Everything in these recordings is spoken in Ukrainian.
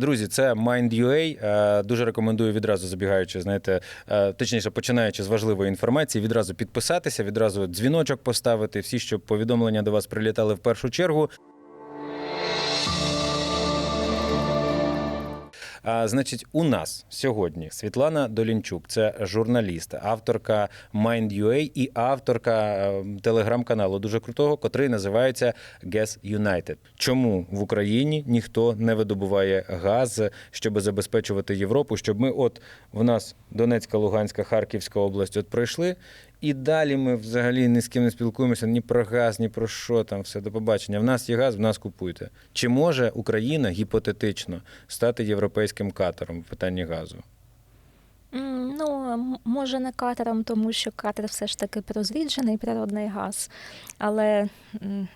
Друзі, це Mind.ua. Е, Дуже рекомендую відразу забігаючи, знаєте, е, точніше, починаючи з важливої інформації, відразу підписатися, відразу дзвіночок поставити, всі, щоб повідомлення до вас прилітали в першу чергу. А, значить, у нас сьогодні Світлана Долінчук, це журналіст, авторка Mind.ua і авторка е, телеграм-каналу дуже крутого, котрий називається Gas United. Чому в Україні ніхто не видобуває газ, щоб забезпечувати Європу? Щоб ми, от в нас Донецька, Луганська, Харківська область, от пройшли. І далі ми взагалі ні з ким не спілкуємося ні про газ, ні про що там. Все до побачення. В нас є газ, в нас купуйте. Чи може Україна гіпотетично стати європейським катером в питанні газу? Ну, може, не катером, тому що катер все ж таки розріджений природний газ. Але,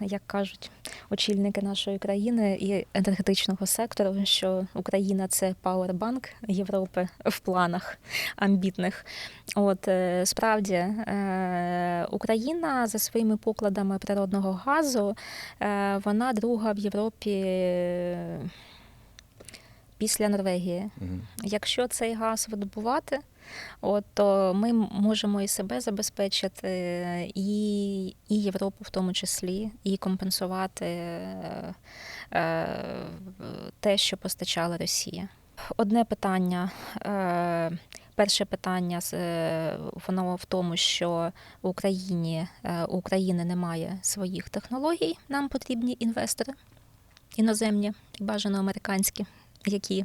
як кажуть очільники нашої країни і енергетичного сектору, що Україна це пауербанк Європи в планах амбітних. От е, справді е, Україна за своїми покладами природного газу, е, вона друга в Європі після Норвегії. Мгм. Якщо цей газ видобувати, от, то ми можемо і себе забезпечити, і, і Європу в тому числі, і компенсувати е, е, те, що постачала Росія. Одне питання. Е, Перше питання е, воно в тому, що в Україні е, у України немає своїх технологій. Нам потрібні інвестори іноземні, бажано американські, які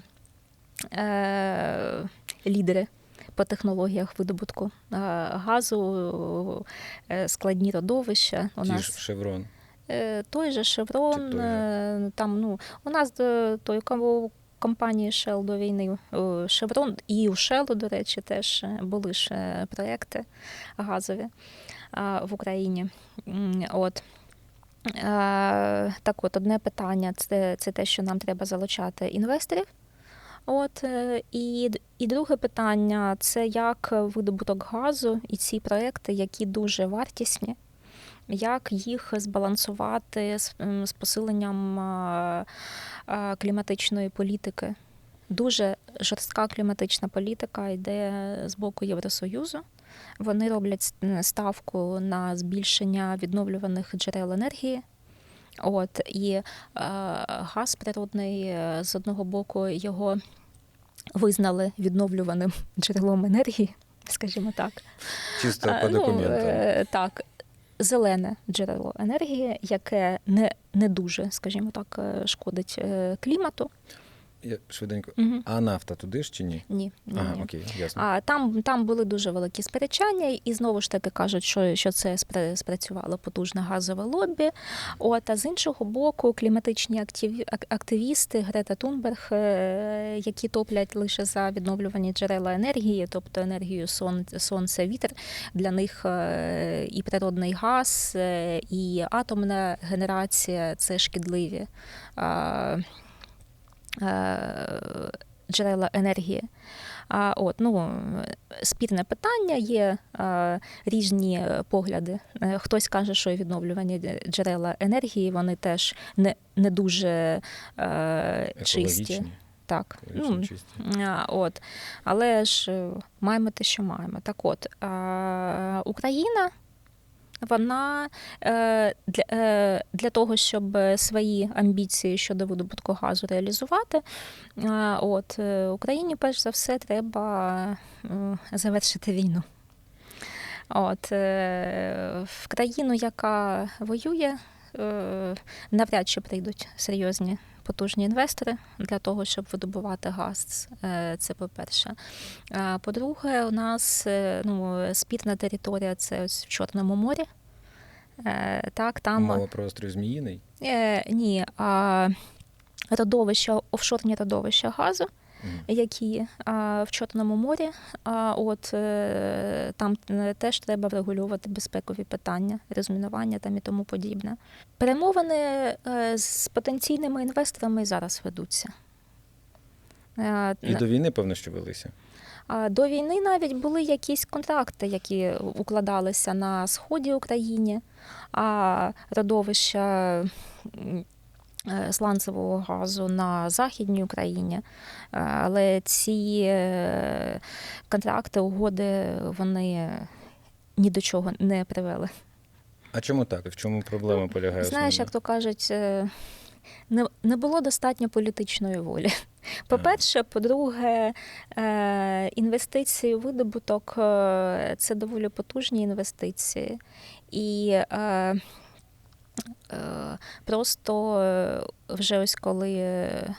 е, лідери по технологіях видобутку е, газу, е, складні родовища. У Ті нас ж Шеврон. Е, той же Шеврон, той же? там, ну, у нас той кого- компанії Shell до війни Шеврон і у Shell, до речі, теж були ж проекти газові в Україні. От. Е, Так от, одне питання це, це те, що нам треба залучати інвесторів. От, е, і, і друге питання це як видобуток газу і ці проекти, які дуже вартісні, як їх збалансувати з, з посиленням а, кліматичної політики. Дуже жорстка кліматична політика йде з боку Євросоюзу. Вони роблять ставку на збільшення відновлюваних джерел енергії. От і е, газ природний е, з одного боку його визнали відновлюваним джерелом енергії, скажімо так. Чисто по документам. е, так, зелене джерело енергії, яке не, не дуже, скажімо так, е, шкодить е, клімату. Я швиденько. Угу. А нафта туди ж чи ні? Ні, ні, Ага, ні. окей, ясно. А там, там були дуже великі сперечання, і знову ж таки кажуть, що, що це спра- спрацювало потужне газове лобі. От, а з іншого боку, кліматичні активі- активісти Грета Тунберг, е, які топлять лише за відновлювані джерела енергії, тобто енергію сон, сонця, вітер, для них е, і природний газ, е, і атомна генерація це шкідливі. А, е, Джерела енергії. А, от, ну, спірне питання, є е, різні погляди. Е, Хтось каже, що відновлювані джерела енергії вони теж не, не дуже е, чисті. Так. Ну, а, от. Але ж маємо те, що маємо. Так от, е, Україна. Вона е, для, е, для того, щоб свої амбіції щодо видобутку газу реалізувати, е, от Україні перш за все треба завершити війну. От в країну, яка воює, навряд чи прийдуть серйозні потужні інвестори для того, щоб видобувати газ. Е, Це по-перше. По-друге, у нас е, ну, спірна територія це ось в Чорному морі. Е, Так, там Мова про острів Зміїний. ні, а родовища, офшорні родовища газу. Які а, в Чорному морі. А от е, там е, теж треба врегулювати безпекові питання, розмінування там і тому подібне. Перемовини е, з потенційними інвесторами зараз ведуться. І до війни, певно, що велися. До війни навіть були якісь контракти, які укладалися на сході України, а родовища сланцевого газу на Західній Україні. Е, Але ці е, контракти, угоди, вони ні до чого не привели. А чому так? В чому проблема полягає? Знаєш, як то кажуть, е, не, не було достатньо політичної волі. По-перше, по-друге, е, інвестиції у видобуток е, це доволі потужні інвестиції. І е, е, просто е, вже ось коли. е,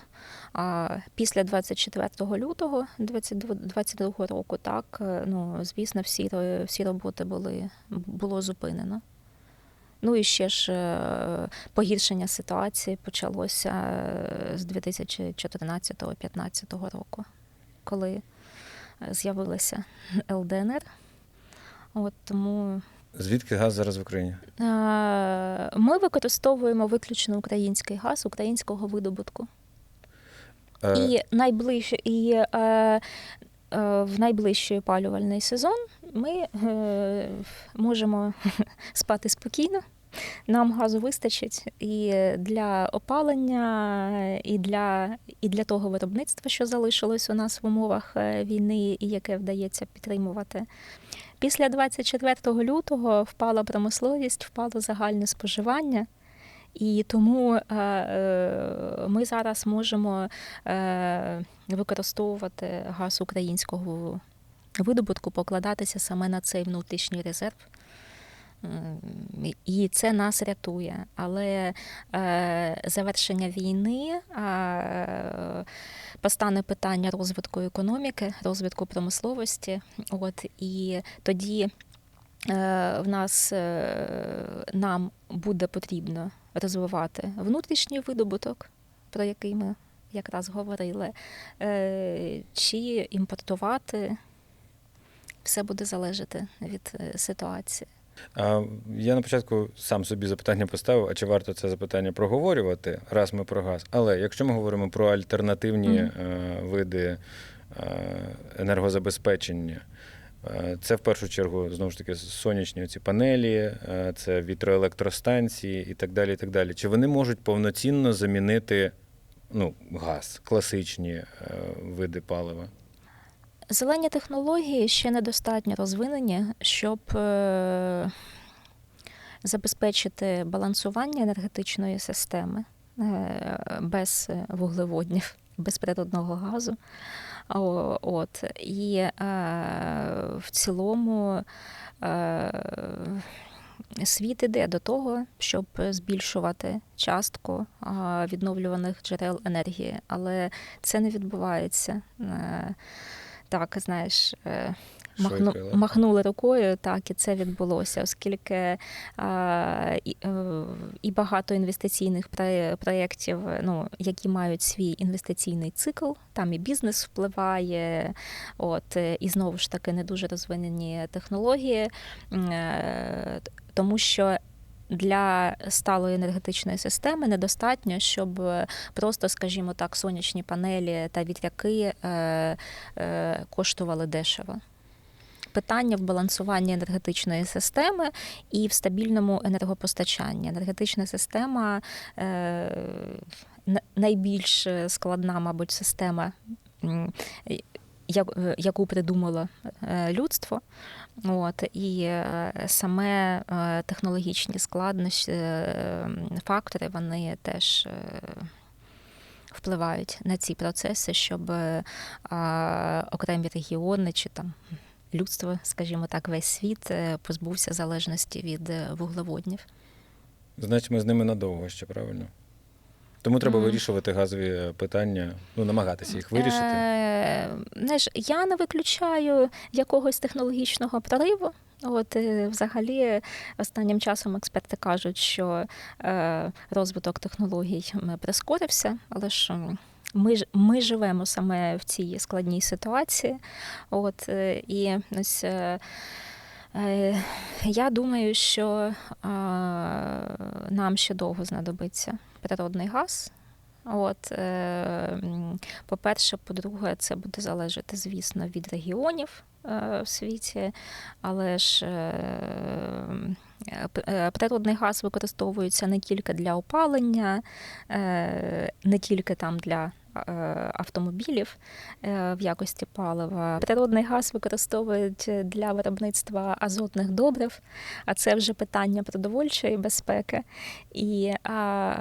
після 24 лютого 2022 року, так, е, ну, звісно, всі, всі роботи були, було зупинено. Ну і ще ж е, погіршення ситуації почалося е, з 2014-2015 року, коли е, з'явилася ЛДНР. От тому Звідки газ зараз в Україні? е, ми використовуємо виключно український газ українського видобутку. Е, І найближче і е, е, в найближчий опалювальний сезон ми е, можемо спати спокійно. Нам газу вистачить і для опалення, і для, і для того виробництва, що залишилось у нас в умовах е, війни, і яке вдається підтримувати. Після 24 лютого впала промисловість, впало загальне споживання. І тому е, е, ми зараз можемо використовувати газ українського видобутку, покладатися саме на цей внутрішній резерв. І це нас рятує. Але е, завершення війни постане питання розвитку економіки, розвитку промисловості. От, і тоді е, в нас е, нам буде потрібно розвивати внутрішній видобуток, про який ми якраз говорили, чи імпортувати. Все буде залежати від ситуації. А я на початку сам собі запитання поставив, а чи варто це запитання проговорювати, раз ми про газ. Але якщо ми говоримо про альтернативні е, види е, енергозабезпечення, е, це в першу чергу знову ж таки сонячні ці панелі, це вітроелектростанції і так далі. І так далі. Чи вони можуть повноцінно замінити ну, газ, класичні види палива? Зелені технології ще недостатньо розвинені, щоб е, забезпечити балансування енергетичної системи е, без вуглеводнів, без природного газу. От. І е, в цілому світ іде до того, щоб збільшувати частку відновлюваних джерел енергії, але це не відбувається. Так, знаєш, е, махну, Швидко махнули рукою, так, і це відбулося, оскільки а, і, е, і багато інвестиційних проєктів, ну, які мають свій інвестиційний цикл, там і бізнес впливає, от, е, і знову ж таки не дуже розвинені технології, тому що для сталої енергетичної системи недостатньо, щоб е, просто, скажімо так, сонячні панелі та вітряки е, е, коштували дешево. Питання в балансуванні енергетичної системи і в стабільному енергопостачанні. Енергетична система найбільш складна, мабуть, система, яку придумало е, людство. От, і е, саме е, технологічні складнощі, е, фактори, вони теж е, впливають на ці процеси, щоб е, окремі регіони чи там людство, скажімо так, весь світ е, позбувся залежності від е, вуглеводнів. Значить, ми з ними надовго ще, правильно? Тому треба вирішувати газові питання, ну, намагатися їх вирішити. Е, знаєш, я не виключаю якогось технологічного прориву. От е, взагалі останнім часом експерти кажуть, що е, розвиток технологій прискорився, але ж ми, ж- ми живемо саме в цій складній ситуації. От, е, і ось я думаю, що нам ще довго знадобиться природний газ. От, е, по-перше, по-друге, це буде залежати, звісно, від регіонів е, в світі, але ж е, природний газ використовується не тільки для опалення, не тільки там для автомобілів е, в якості палива. Природний газ використовують для виробництва азотних добрив, а це вже питання продовольчої безпеки. І а,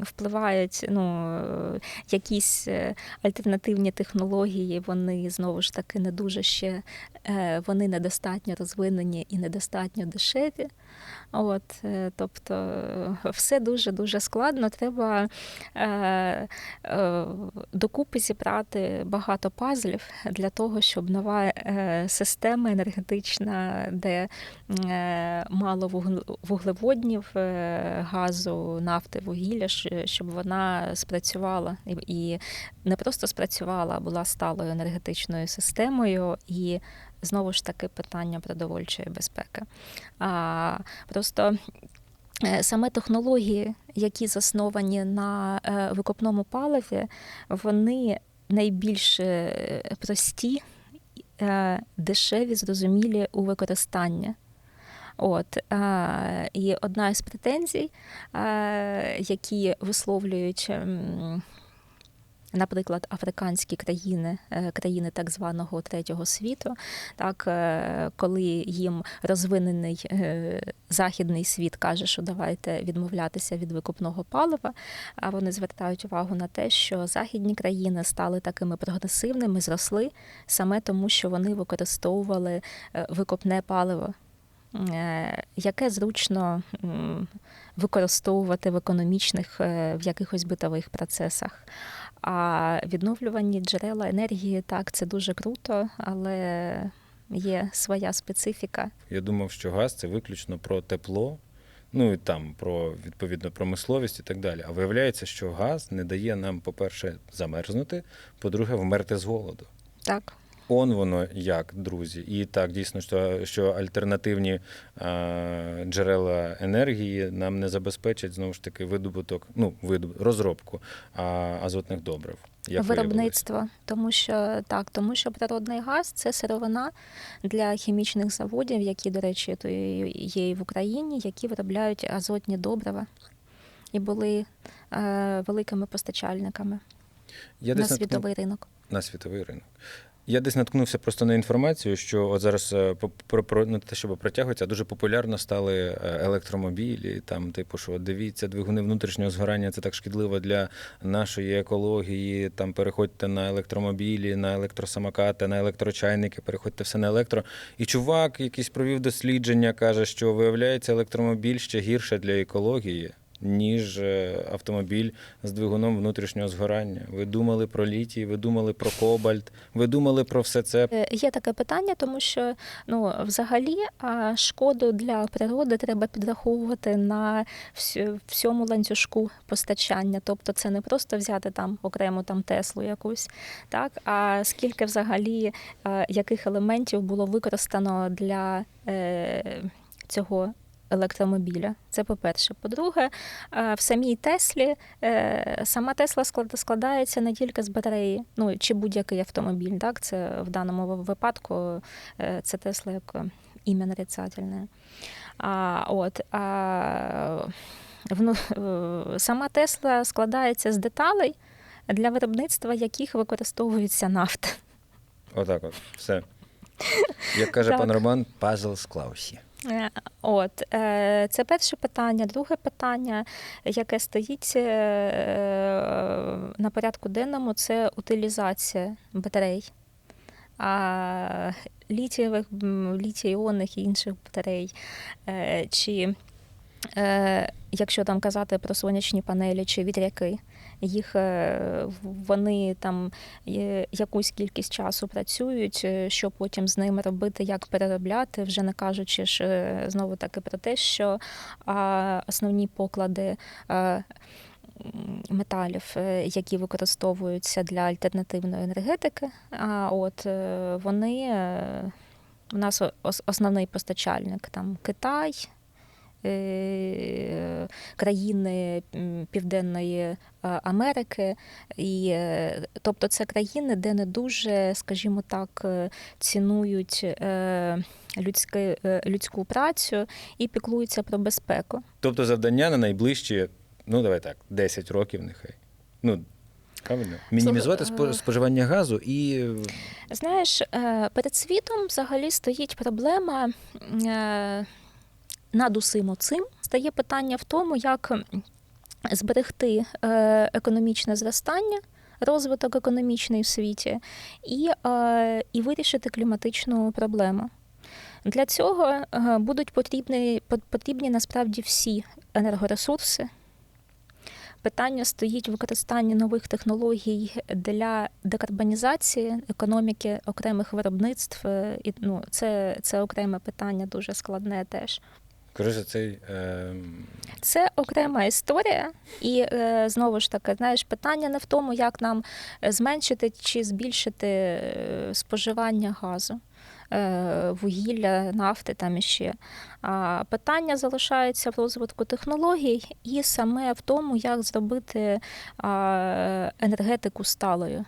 впливають ну, е, якісь е, альтернативні технології, вони знову ж таки не дуже ще е, вони недостатньо розвинені і недостатньо дешеві. От, тобто все дуже дуже складно. Треба е, е, докупи зібрати багато пазлів для того, щоб нова система енергетична, де е, мало вуглеводнів, газу, нафти, вугілля, щ- щоб вона спрацювала і, не просто спрацювала, а була сталою енергетичною системою і. Знову ж таки питання продовольчої безпеки. А, просто е, саме технології, які засновані на е, викопному паливі, вони найбільш е, прості, е, дешеві, зрозумілі у використанні. От е, і одна із претензій, е, які висловлюють. м, Наприклад, африканські країни, е, країни так званого третього світу, так коли їм розвинений західний світ каже, що давайте відмовлятися від викопного палива, а вони звертають увагу на те, що західні країни стали такими прогресивними, зросли саме тому, що вони використовували викопне паливо. Е, Яке зручно використовувати в економічних е, в якихось битових процесах. А відновлювані джерела енергії, так, це дуже круто, але є своя специфіка. Я думав, що газ це виключно про тепло, ну і там про відповідно промисловість і так далі. А виявляється, що газ не дає нам, по-перше, замерзнути, по-друге, вмерти з голоду. Так. Он воно як, друзі. І так, дійсно, що, що альтернативні е, джерела енергії нам не забезпечать знову ж таки видобуток, ну, видоб, розробку а, азотних добрив. Як Виробництво, тому що так, тому що природний газ це сировина для хімічних заводів, які, до речі, то є і в Україні, які виробляють азотні добрива і були е, великими постачальниками Я на десь світовий ринок. на світовий ринок. Я десь наткнувся просто на інформацію, що от зараз е, про, про не те, щоб протягується, дуже популярно стали е, електромобілі. Там, типу, що дивіться, двигуни внутрішнього згорання це так шкідливо для нашої екології. Там переходьте на електромобілі, на електросамокати, на електрочайники, переходьте все на електро. І чувак якийсь провів дослідження, каже, що виявляється електромобіль ще гірше для екології. Ніж е, автомобіль з двигуном внутрішнього згорання. Ви думали про літій, ви думали про кобальт, ви думали про все це. Е, Є таке питання, тому що ну, взагалі шкоду для природи треба підраховувати на всьому ланцюжку постачання. Тобто це не просто взяти там окремо там Теслу якусь, так, а скільки взагалі яких елементів було використано для е, цього. Електромобіля, це по-перше. По-друге, е, в самій Теслі е, сама Тесла склад- складається не тільки з батареї, ну чи будь-який автомобіль. Так, це в даному випадку е, це Тесла як ім'я нарицательне. А, от, а, вну, сама Тесла складається з деталей, для виробництва яких використовується нафта. Отак, от все. Як каже Так. пан Роман, пазл склався. Е, От е, це перше питання. Друге питання, яке стоїть е, на порядку денному, це утилізація батарей. А літієвих, м, літій-іонних і інших батарей. Чи якщо там казати про сонячні панелі чи вітряки, їх е, вони там е, якусь кількість часу працюють, е, що потім з ними робити, як переробляти, вже не кажучи ж знову таки про те, що основні поклади. Металів, які використовуються для альтернативної енергетики, а от вони у нас основний постачальник там Китай, країни Південної е, Америки. І, е, тобто це країни, де не дуже, скажімо так, е, цінують е, людське, е, людську працю і піклуються про безпеку. Тобто завдання на найближчі, ну давай так, 10 років нехай. Ну, правильно? Мінімізувати е, споживання газу і Знаєш, е, перед світом взагалі стоїть проблема е, над усім цим. Стає питання в тому, як зберегти е, економічне зростання. Розвиток економічний в світі і, е, і вирішити кліматичну проблему. Для цього е, будуть потрібні, потрібні насправді всі енергоресурси. Питання стоїть використання нових технологій для декарбонізації економіки окремих виробництв. І ну, це, це окреме питання, дуже складне теж. Коротше, цей е, Це окрема історія, і е, знову ж таки, знаєш, питання не в тому, як нам зменшити чи збільшити е, споживання газу, е, вугілля, нафти там іще. А питання залишається в розвитку технологій і саме в тому, як зробити енергетику сталою.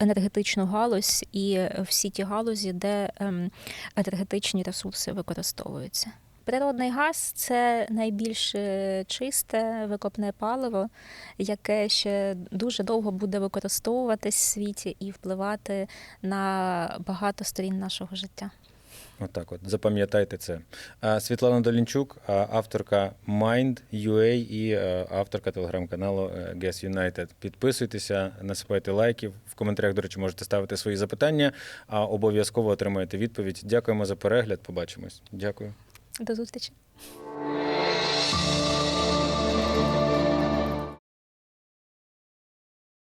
Енергетичну галузь і всі ті галузі, де ем, енергетичні ресурси використовуються. Природний газ це найбільш е, чисте викопне паливо, яке ще дуже довго буде використовуватись в світі і впливати на багато сторін нашого життя. Отак, от запам'ятайте це. Світлана Долінчук, авторка Mind.ua і е, авторка телеграм-каналу е, Guess United. Підписуйтеся, насипайте лайків. В коментарях, до речі, можете ставити свої запитання, а обов'язково отримаєте відповідь. Дякуємо за перегляд. Побачимось. Дякую. До зустрічі.